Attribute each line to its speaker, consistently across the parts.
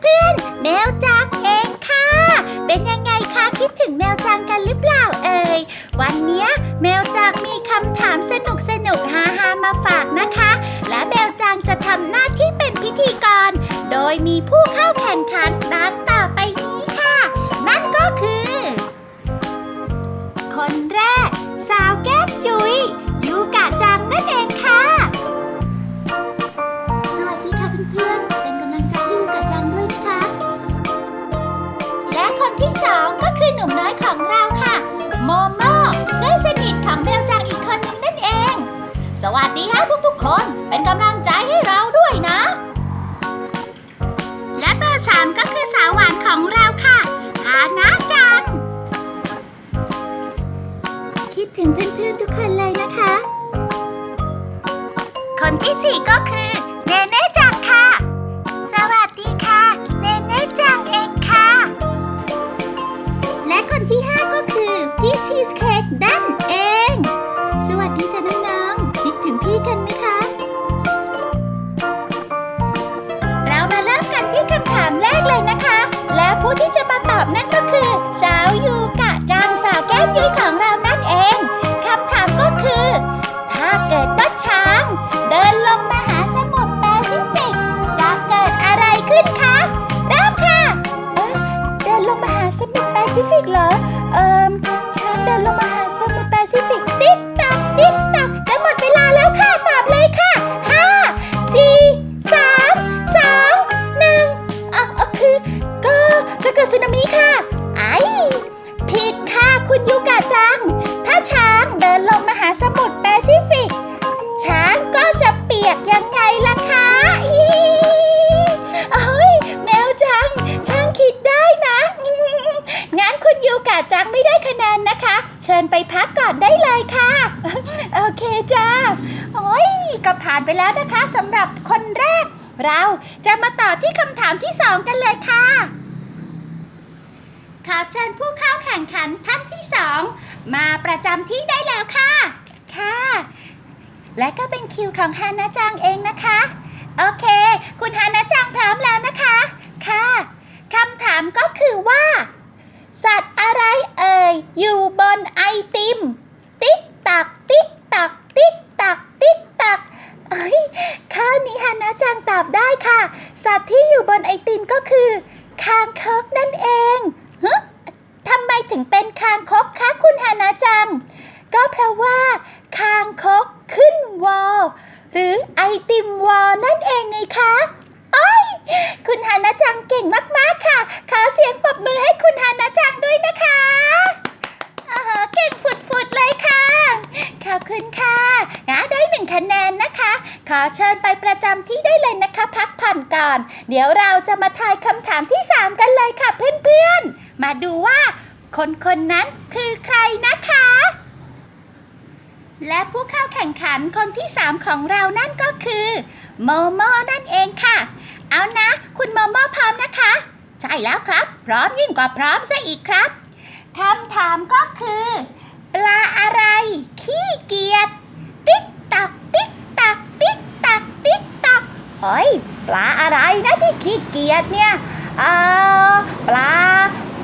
Speaker 1: เพื่อนๆ แมวจางเองค่ะ เป็นยังไงคะคิดถึงแมวจางกันหรือเปล่าเอ่ย วันนี้แมวจางมีคำถามสนุกสนุกฮาฮามาฝากนะคะ และแมวจางจะทำหน้าที่เป็นพิธีกร โดยมีผู้เข้าแข่งขันดังต่อไปนี้ค่ะ นั่นก็คือ คนแรกสาว นุ่มน้อยของเราค่ะ โมโมเพื่อนสนิทของแมวจังอีกคนหนึงนั่นเอง สวัสดีค่ะทุกๆ คนเป็นกำลังใจให้เราด้วยนะ และเบอร์สามก็คือสาวหวานของเราค่ะฮานะจัง คิดถึงเพื่อนๆทุกคนเลยนะคะ คนที่สี่ก็คือ ร กะจังไม่ได้คะแนนนะคะ เชิญไปพักก่อนได้เลยค่ะ โอเคจ้าโอ้ยก็ผ่านไปแล้วนะคะสำหรับคนแรก เราจะมาต่อที่คำถามที่สองกันเลยค่ะขอเชิญผู้เข้าแข่งขันท่านที่สองมาประจำที่ได้แล้วค่ะ ค่ะ และก็เป็นคิวของฮานาจังเองนะคะ โอเค คุณฮานาจังพร้อมแล้วนะคะคำถามก็คือว่า สัตว์อะไรเอ่ย อยู่บนไอติม ติ๊กตัก ติ๊กตัก ติ๊กตัก ติ๊กตักเอ้ยข้อนี้ฮานาจังตอบได้ ค่ะ สัตว์ที่อยู่บนไอติมก็คือ คางคกนั่นเองฮะทำไมถึงเป็นคางคกคะคุณฮานาจัง ก็เพราะว่า คางคกขึ้นวอลหรือไอติมวอลนั่นเองไงคะอ้อยคุณฮานาจังเก่งมากๆค่ะ ขอเสียงปรบมือให้คุณฮานาจังด้วยนะคะอ่าฮะเก่งฝุด ขอบคุณค่ะนะได้หนึ่งคะแนนนะคะ ขอเชิญไปประจำที่ได้เลยนะคะ พักผ่อนก่อน เดี๋ยวเราจะมาทายคำถามที่ 3 กันเลยค่ะเพื่อนๆ มาดูว่า คนคนนั้นคือใครนะคะ และผู้เข้าแข่งขันคนที่ 3 ของเรานั่นก็คือโมโมนั่นเองค่ะ เอานะ คุณโมโมพร้อมนะคะ ใช่แล้วครับ พร้อมยิ่งกว่าพร้อมซะอีกครับคำถามก็คือ ปลาอะไร ขี้เกียจติ๊กตักติ๊กตักติ๊กตักติ๊กตักเฮ้ยปลาอะไรนะที่ขี้เกียจเนี่ยเออปลา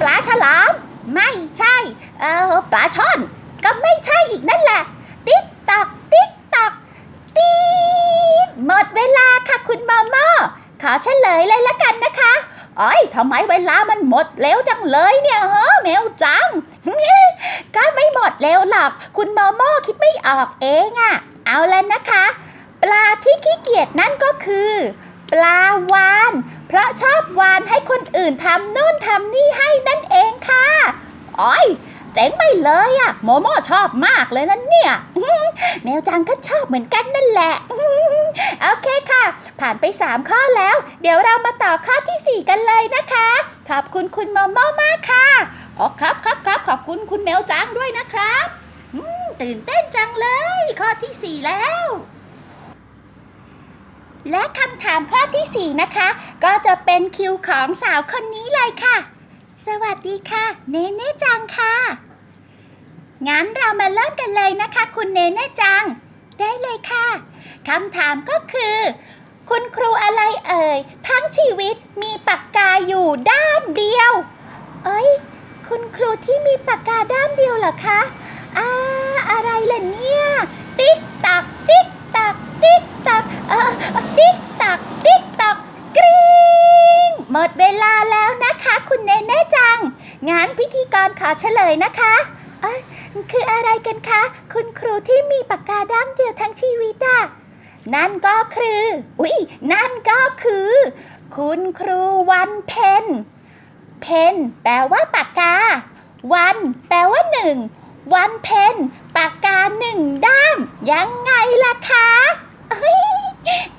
Speaker 1: ปลาฉลาม ไม่ใช่เออปลาช่อนก็ไม่ใช่อีกนั่นแหละ ติ๊กตักติ๊กตักติ๊ดหมดเวลาค่ะคุณมโมขอเฉลยเลยละกันนะคะ อ้ยทำไมเวลามันหมดเร็วจังเลยเนี่ยเฮ้อแมวจังก็ไม่หมดเร็วหรอก คุณโมโมคิดไม่ออกเองอะเอาแล้วนะคะ ปลาที่ขี้เกียจนั่นก็คือ ปลาวาน เพราะชอบวานให้คนอื่นทำนู่นทำนี่ให้นั่นเองค่ะอ้อย เจ๋งไปเลยอะโมโมชอบมากเลยนั่นเนี่ย แมวจังก็ชอบเหมือนกันนั่นแหละ โอเคค่ะ ผ่านไป 3 ข้อแล้ว เดี๋ยวเรามาต่อข้อทีสี่4 กันเลยนะคะ ขอบคุณคุณโมโมมากค่ะอ๋อครับครับครับขอบคุณคุณแมวจังด้วยนะครับตื่นเต้นจังเลย ข้อทีสี่4 แล้วและคำถามข้อทีสี่ 4 นะคะ ก็จะเป็นคิวของสาวคนนี้เลยค่ะ สวัสดีค่ะ เนเน่จังค่ะ งั้นเรามาเริ่มกันเลยนะคะ คุณเนเน่จัง ได้เลยค่ะคำถามก็คือ คุณครูอะไรเอ่ย ทั้งชีวิตมีปากกาอยู่ด้ามเดียว เอ้ย คุณครูที่มีปากกาด้ามเดียวเหรอคะอ่าอะไรล่ะเนี่ย ติ๊กตัก ติ๊กตัก ติ๊กตัก เออติ๊กตัก ติ๊กตัก กริ๊งหมดเวลาแล้วนะคะ คุณเนเน่จัง งานพิธีกรขอเฉลยนะคะเอ้ย คืออะไรกันคะ คุณครูที่มีปากกาด้ามเดียวทั้งชีวิตอะนั่นก็คือ อุ๊ย นั่นก็คือ คุณครูวันเพ็ญเพนแปลว่าปากกา วัน แปลว่าหนึ่ง วันเพนปากกาหนึ่งด้าม ยังไงล่ะคะ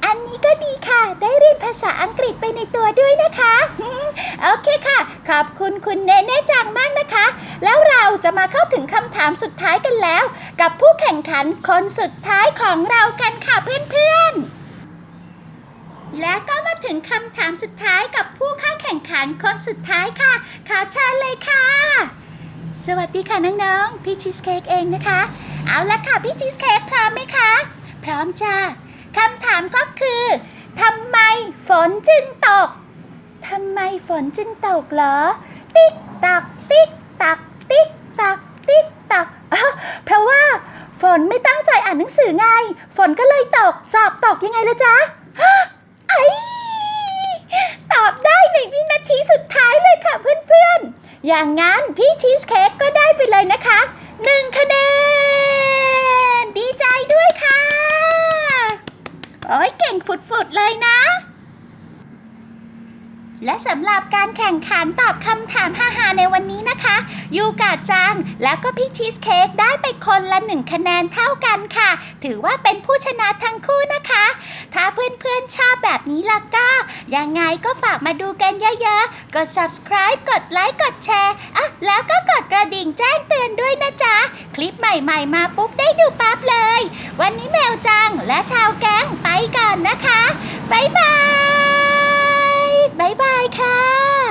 Speaker 1: อันนี้ก็ดีค่ะ ได้เรียนภาษาอังกฤษไปในตัวด้วยนะคะ โอเคค่ะ ขอบคุณคุณเนเน่จังมากนะคะ แล้วเราจะมาเข้าถึงคำถามสุดท้ายกันแล้ว กับผู้แข่งขันคนสุดท้ายของเรากันค่ะเพื่อนๆและก็มาถึงคำถามสุดท้ายกับผู้เข้าแข่งขันคนสุดท้ายค่ะ ขอเชิญเลยค่ะ สวัสดีค่ะน้องๆ พี่ชีสเค้กเองนะคะ เอาละค่ะพี่ชีสเค้กพร้อมไหมคะ พร้อมจ้าคำถามก็คือทำไมฝนจึงตก ทำไมฝนจึงตกเหรอ ติ๊กตัก ติ๊กตัก ติ๊กตัก ติ๊กตักเพราะว่า ฝนไม่ตั้งใจอ่านหนังสือไง ฝนก็เลยตก สอบตกยังไงละจ๊ะไอตอบได้ในวินาทีสุดท้ายเลยค่ะเพื่อนๆ อย่างงั้นพี่ชีสเค้กก็ได้ไปเลยนะคะหนึ่งคะแนน ดีใจด้วยค่ะ โอ้ยเก่งฝุดๆเลยนะ และสำหรับการแข่งขันตอบคำถามฮาๆในวันนี้นะคะ ยูกาจัง แล้วก็พี่ชีสเค้กได้ไปคนละหนึ่งคะแนนเท่ากันค่ะ ถือว่าเป็นผู้ชนะทั้งคู่นะคะ ถ้าเพื่อนๆชอบแบบนี้ล่ะก็ยังไงก็ฝากมาดูกันเยอะๆ กด subscribe กดไลค์ กดแชร์อะแล้วก็กดกระดิ่งแจ้งเตือนด้วยนะจ๊ะ คลิปใหม่ๆมาปุ๊บได้ดูปั๊บเลย วันนี้แมวจังและชาวแก๊งไปก่อนนะคะบ๊ายบาย บ๊ายบายค่ะ